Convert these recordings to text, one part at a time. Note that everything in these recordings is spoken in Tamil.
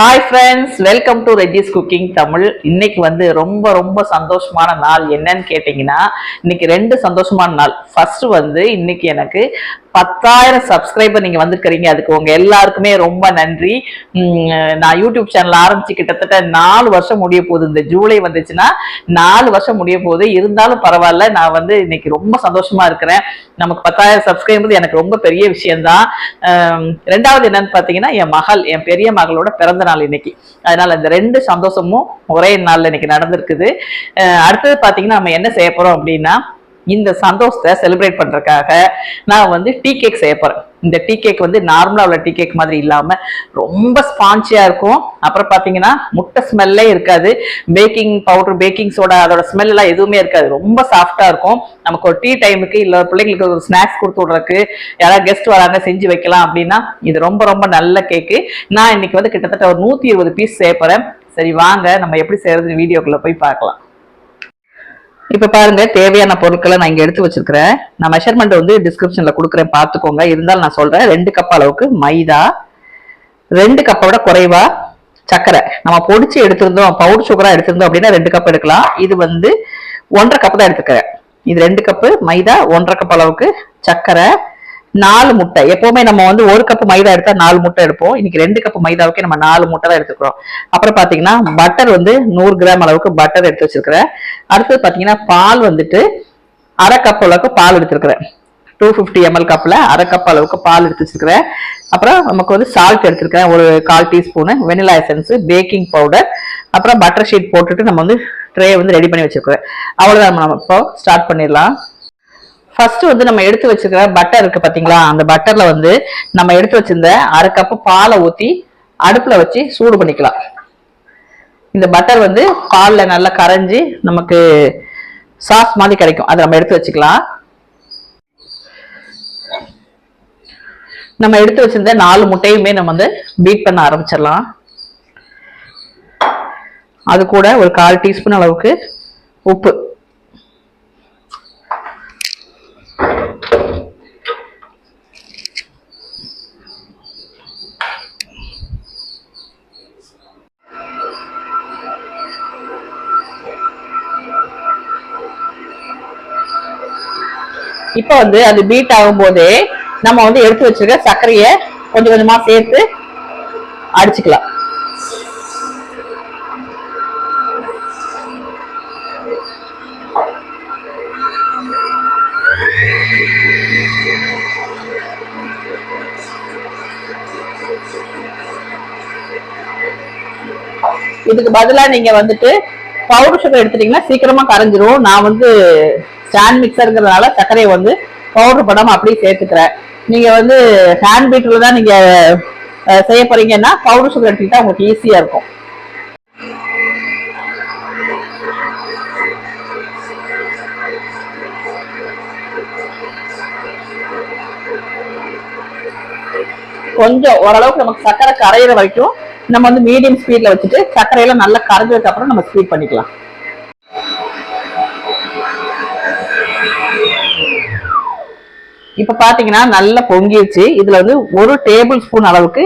Hi friends welcome to Regis cooking Tamil இன்னைக்கு வந்து ரொம்ப ரொம்ப சந்தோஷமான நாள் என்னன்னு கேட்டிங்கன்னா இன்னைக்கு ரெண்டு சந்தோஷமான நாள். ஃபர்ஸ்ட் வந்து இன்னைக்கு எனக்கு பத்தாயிரம் சப்ஸ்கிரைபர் நீங்க வந்திருக்கிறீங்க. அதுக்கு உங்க எல்லாருக்குமே ரொம்ப நன்றி. நான் யூடியூப் சேனல் ஆரம்பிச்சு கிட்டத்தட்ட நாலு வருஷம் முடிய போகுது. இந்த ஜூலை வந்துச்சுன்னா நாலு வருஷம் முடிய போகுது. இருந்தாலும் பரவாயில்ல நான் வந்து இன்னைக்கு ரொம்ப சந்தோஷமா இருக்கிறேன். நமக்கு பத்தாயிரம் சப்ஸ்கிரைபர் எனக்கு ரொம்ப பெரிய விஷயம்தான். ரெண்டாவது என்னன்னு பாத்தீங்கன்னா என் மகள் என் பெரிய மகளோட பிறந்த நாள் இன்னைக்கு. அதனால இந்த ரெண்டு சந்தோஷமும் ஒரே நாள்ல இன்னைக்கு நடந்திருக்குது. அடுத்தது பாத்தீங்கன்னா நம்ம என்ன செய்ய போறோம் அப்படின்னா இந்த சந்தோஷத்தை செலிப்ரேட் பண்றதுக்காக நான் வந்து டீ கேக் செய்ய போறேன். இந்த டீ கேக் வந்து நார்மலா உள்ள டீ கேக் மாதிரி இல்லாம ரொம்ப ஸ்பான்ச்சியா இருக்கும். அப்புறம் பாத்தீங்கன்னா முட்டை ஸ்மெல்லே இருக்காது. பேக்கிங் பவுடர் பேக்கிங் சோடா அதோட ஸ்மெல் எல்லாம் எதுவுமே இருக்காது. ரொம்ப சாஃப்டா இருக்கும். நமக்கு ஒரு டீ டைமுக்கு இல்ல பிள்ளைங்களுக்கு ஒரு ஸ்நாக்ஸ் கொடுத்து விடுறதுக்கு யாராவது கெஸ்ட் வராங்க செஞ்சு வைக்கலாம் அப்படின்னா இது ரொம்ப ரொம்ப நல்ல கேக்கு நான் இன்னைக்கு வந்து கிட்டத்தட்ட ஒரு நூத்தி இருபது பீஸ் செய்ய போறேன். சரி வாங்க. நம்ம எப்படி செய்யறதுன்னு வீடியோக்குள்ள போய் பார்க்கலாம். இப்போ பாருங்க தேவையான பொருட்களை நான் இங்கே எடுத்து வச்சிருக்கிறேன். நான் மெஷர்மெண்ட் வந்து டிஸ்கிரிப்ஷனில் கொடுக்குறேன் பார்த்துக்கோங்க. இருந்தாலும் நான் சொல்கிறேன் ரெண்டு கப் அளவுக்கு மைதா ரெண்டு கப்பை விட குறைவா சர்க்கரை நம்ம பொடிச்சு எடுத்திருந்தோம் பவுடர் சுகராக எடுத்திருந்தோம் அப்படின்னா ரெண்டு கப் எடுக்கலாம். இது வந்து ஒன்றரை கப் தான் எடுத்துக்கிறேன். இது ரெண்டு கப்பு மைதா ஒன்றரை கப் அளவுக்கு சர்க்கரை நாலு முட்டை. எப்பவுமே நம்ம வந்து ஒரு கப் மைதா எடுத்தா நாலு முட்டை எடுப்போம். இன்னைக்கு ரெண்டு கப் மைதாவுக்கு நம்ம நாலு முட்டை தான் எடுத்துக்கிறோம். அப்புறம் பாத்தீங்கன்னா பட்டர் வந்து நூறு கிராம் அளவுக்கு பட்டர் எடுத்து வச்சிருக்கிறேன். அடுத்தது பாத்தீங்கன்னா பால் வந்துட்டு அரை கப் அளவுக்கு பால் எடுத்திருக்கிறேன். டூ ஃபிஃப்டி எம்எல் கப்பில் அரை கப் அளவுக்கு பால் எடுத்து வச்சிருக்கிறேன். அப்புறம் நமக்கு வந்து சால்ட் எடுத்திருக்கிறேன். ஒரு கால் teaspoon. Vanilla essence baking powder அப்புறம் பட்டர் ஷீட் போட்டுட்டு நம்ம வந்து ட்ரே வந்து ரெடி பண்ணி வச்சிருக்கிறேன். அவ்வளோதான் நம்ம இப்போ ஸ்டார்ட் பண்ணிடலாம். ஃபர்ஸ்ட் வந்து நம்ம எடுத்து வச்சிருக்கிற பட்டர் இருக்கு பாத்தீங்களா? அந்த பட்டர்ல வந்து நம்ம எடுத்து வச்சிருந்த அரை கப்பு பாலை ஊத்தி அடுப்புல வச்சு சூடு பண்ணிக்கலாம். இந்த பட்டர் வந்து பாலில் நல்லா கரைஞ்சி நமக்கு சாஸ் மாதிரி கிடைக்கும். அதை நம்ம எடுத்து வச்சுக்கலாம். நம்ம எடுத்து வச்சிருந்த நாலு முட்டையுமே நம்ம வந்து பீட் பண்ண ஆரம்பிச்சிடலாம். அது கூட ஒரு கால் டீஸ்பூன் அளவுக்கு உப்பு. இப்போ வந்து அது பீட் ஆகும்போதே நம்ம வந்து எடுத்து வச்சிருக்க சர்க்கரைய கொஞ்சம் கொஞ்சமா சேர்த்து அடிச்சுக்கலாம். இதுக்கு பதிலா நீங்க வந்துட்டு பவுடர் சுகர் எடுத்துட்டீங்கன்னா சீக்கிரமா கரைஞ்சிரும். நான் வந்து ஸ்டாண்ட் மிக்சருங்கிறதுனால சர்க்கரையை வந்து பவுடர் பண்ணாமல் அப்படியே சேர்த்துக்கிறேன். நீங்க வந்து ஹேண்ட் பீட்டரில் தான் நீங்க செய்ய போறீங்கன்னா பவுடர் சுகர் எடுத்துக்கிட்டால் உங்களுக்கு ஈஸியா இருக்கும். கொஞ்சம் ஓரளவுக்கு நமக்கு சர்க்கரை கரையிற வரைக்கும் நம்ம வந்து மீடியம் ஸ்பீட்ல வச்சுட்டு சர்க்கரையெல்லாம் நல்லா கரைஞ்சதுக்கு அப்புறம் நம்ம ஸ்பீட் பண்ணிக்கலாம். இப்ப பாத்தீங்கன்னா நல்லா பொங்கிடுச்சு இதுல வந்து ஒரு டேபிள் ஸ்பூன் அளவுக்கு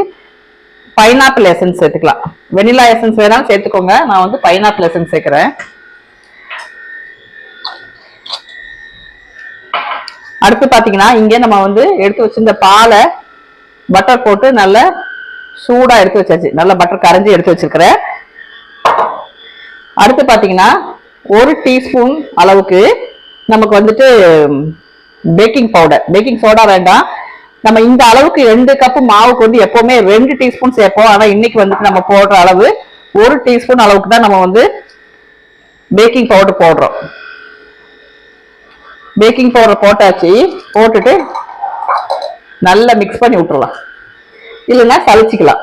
பைனாப்பிள் எசன்ஸ் சேர்த்துக்கலாம். வெனிலா எசன்ஸ் வேணாலும் சேர்த்துக்கோங்க. நான் வந்து பைனாப்பிள் எசன்ஸ் சேர்க்கிறேன். அடுத்து பாத்தீங்கன்னா இங்க நம்ம வந்து எடுத்து வச்சிருந்த பாலை பட்டர் போட்டு நல்லா சூடா எடுத்து வச்சாச்சு. நல்ல பட்டர் கரைஞ்சி எடுத்து வச்சிருக்கிறேன். அடுத்து பாத்தீங்கன்னா ஒரு டீஸ்பூன் அளவுக்கு நமக்கு வந்துட்டு பேக்கிங் பவுடர் பேக்கிங் சோடா வேண்டாம். நம்ம இந்த அளவுக்கு ரெண்டு கப்பு மாவுக்கு வந்து எப்போவுமே ரெண்டு டீஸ்பூன் சேர்ப்போம். ஆனால் இன்னைக்கு வந்துட்டு நம்ம போடுற அளவு ஒரு டீஸ்பூன் அளவுக்கு தான் நம்ம வந்து பேக்கிங் பவுடர் போடுறோம். பேக்கிங் பவுடர் போட்டாச்சு. போட்டுட்டு நல்லா மிக்ஸ் பண்ணி விட்டுறலாம். இல்லைன்னா கழிச்சிக்கலாம்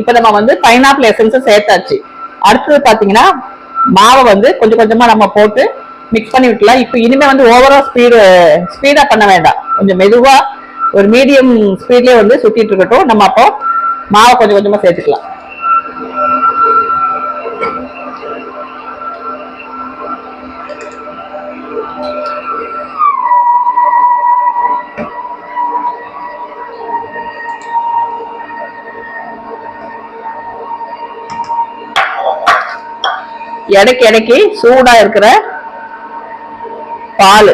இப்ப நம்ம வந்து பைனாப்பிள் எசன்ஸ் சேர்த்தாச்சு. அடுத்தது பாத்தீங்கன்னா மாவை வந்து கொஞ்சம் கொஞ்சமா நம்ம போட்டு மிக்ஸ் பண்ணி விட்டுலாம். இப்போ இனிமே வந்து ஓவரா ஸ்பீடு ஸ்பீடா பண்ண வேண்டாம். கொஞ்சம் மெதுவா ஒரு மீடியம் ஸ்பீட்லயே வந்து சுத்திட்டு இருக்கட்டும். நம்ம அப்போ மாவை கொஞ்சம் கொஞ்சமா சேர்த்துக்கலாம். இடைக்கு இடைக்கு சூடா இருக்கிற பால்.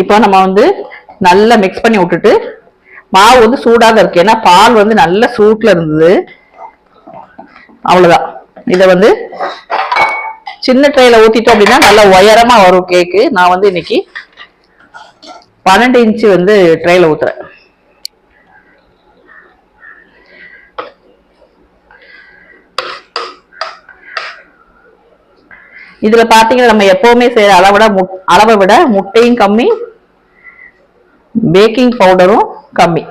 இப்போ நம்ம வந்து நல்லா மிக்ஸ் பண்ணி விட்டுட்டு மாவு வந்து சூடாக இருக்கு. ஏன்னா பால் வந்து நல்ல சூட்டில் இருந்தது. அவ்வளோதான் இதை வந்து சின்ன ட்ரையில் ஊற்றிட்டோம் அப்படின்னா நல்லா உயரமாக வரும் கேக்கு நான் வந்து இன்னைக்கு பன்னெண்டு இன்ச்சு வந்து ட்ரையில் ஊத்துறேன். இதில் பார்த்தீங்கன்னா நம்ம எப்போவுமே செய்கிற அளவை விட முட்- அளவை விட முட்டையும் கம்மி பேக்கிங் பவுடரும் கம்மி.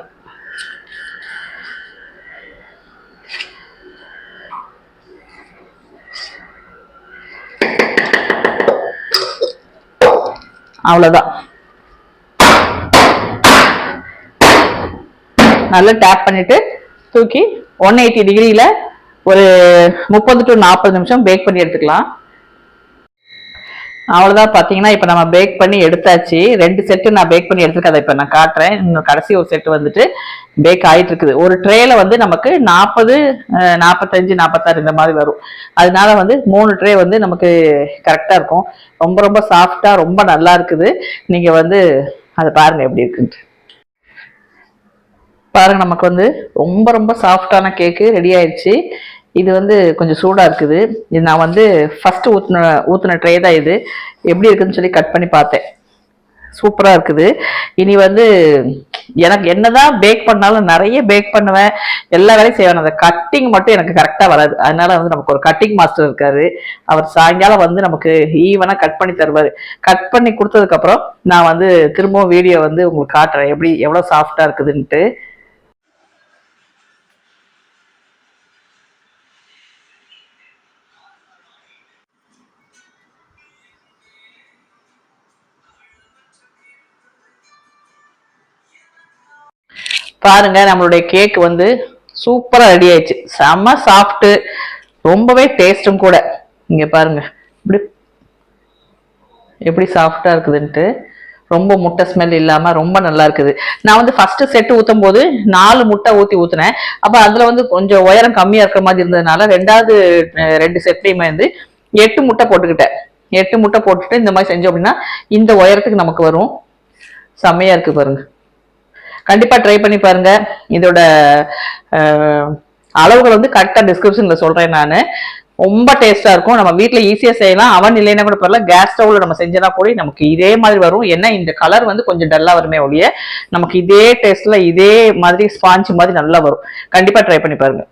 அவ்வளோதான் நல்லா டேப் பண்ணிட்டு தூக்கி ஒன் எயிட்டி டிகிரியில் ஒரு முப்பது டு நாற்பது நிமிஷம் பேக் பண்ணி எடுத்துக்கலாம். அவ்வளோதான் பார்த்தீங்கன்னா இப்போ நம்ம பேக் பண்ணி எடுத்தாச்சு. ரெண்டு செட்டு நான் பேக் பண்ணி எடுத்துருக்கேன். அதை நான் காட்டுறேன். இன்னும் கடைசி ஒரு செட்டு வந்துட்டு பேக் ஆகிட்டு இருக்குது. ஒரு ட்ரேல வந்து நமக்கு நாற்பது நாற்பத்தஞ்சு நாற்பத்தாறு இந்த மாதிரி வரும். அதனால வந்து மூணு ட்ரே வந்து நமக்கு கரெக்டாக இருக்கும். ரொம்ப ரொம்ப சாஃப்டாக ரொம்ப நல்லா இருக்குது. நீங்கள் வந்து அதை பாருங்கள் எப்படி இருக்குன்ட்டு. பாருங்கள் நமக்கு வந்து ரொம்ப ரொம்ப சாஃப்டான கேக்கு ரெடி ஆயிடுச்சு. இது வந்து கொஞ்சம் சூடாக இருக்குது. இது நான் வந்து ஃபஸ்ட்டு ஊற்றின ஊற்றின ட்ரே தான் இது. எப்படி இருக்குதுன்னு சொல்லி கட் பண்ணி பார்த்தேன். சூப்பராக இருக்குது. இனி வந்து எனக்கு என்னதான் பேக் பண்ணாலும் நிறைய பேக் பண்ணுவேன். எல்லா வேலையும் செய்வேன். அந்த கட்டிங் மட்டும் எனக்கு கரெக்டாக வராது. அதனால வந்து நமக்கு ஒரு கட்டிங் மாஸ்டர் இருக்காரு. அவர் சாயங்காலம் வந்து நமக்கு ஈவனாக கட் பண்ணி தருவார். கட் பண்ணி கொடுத்ததுக்கப்புறம் நான் வந்து திரும்பவும் வீடியோ வந்து உங்களுக்கு காட்டுறேன். எப்படி எவ்வளோ சாஃப்டாக இருக்குதுன்ட்டு. பாருங்க நம்மளுடைய கேக் வந்து சூப்பரா ரெடி ஆயிடுச்சு. செம்ம சாஃப்ட் ரொம்பவே டேஸ்டும் கூட. இங்க பாருங்க இப்படி எப்படி சாஃப்டா இருக்குதுன்ட்டு. ரொம்ப முட்டை ஸ்மெல் இல்லாம ரொம்ப நல்லா இருக்குது. நான் வந்து ஃபர்ஸ்ட் செட் ஊத்தும் போது நாலு முட்டை ஊத்தி ஊத்துனேன். அப்ப அதுல வந்து கொஞ்சம் உயரம் கம்மியா இருக்கிற மாதிரி இருந்ததுனால ரெண்டாவது ரெண்டு செட்லயுமே வந்து எட்டு முட்டை போட்டுக்கிட்டேன். எட்டு முட்டை போட்டுட்டு இந்த மாதிரி செஞ்சோம் அப்படின்னா இந்த உயரத்துக்கு நமக்கு வரும். செம்மையா இருக்கு பாருங்க. கண்டிப்பாக ட்ரை பண்ணி பாருங்க. இதோட அளவுகள் வந்து கரெக்டாக டிஸ்கிரிப்ஷனில் சொல்கிறேன் நான். ரொம்ப டேஸ்ட்டாக இருக்கும். நம்ம வீட்டில் ஈஸியாக செய்யலாம். அவன் இல்லைன்னா கூட பரவாயில்ல. கேஸ் ஸ்டவ்வில் நம்ம செஞ்சனா கூட நமக்கு இதே மாதிரி வரும். ஏன்னா இந்த கலர் வந்து கொஞ்சம் டல்லாக வருமே ஒழிய நமக்கு இதே டேஸ்ட்டில் இதே மாதிரி ஸ்பாஞ்சு மாதிரி நல்லா வரும். கண்டிப்பாக ட்ரை பண்ணி பாருங்கள்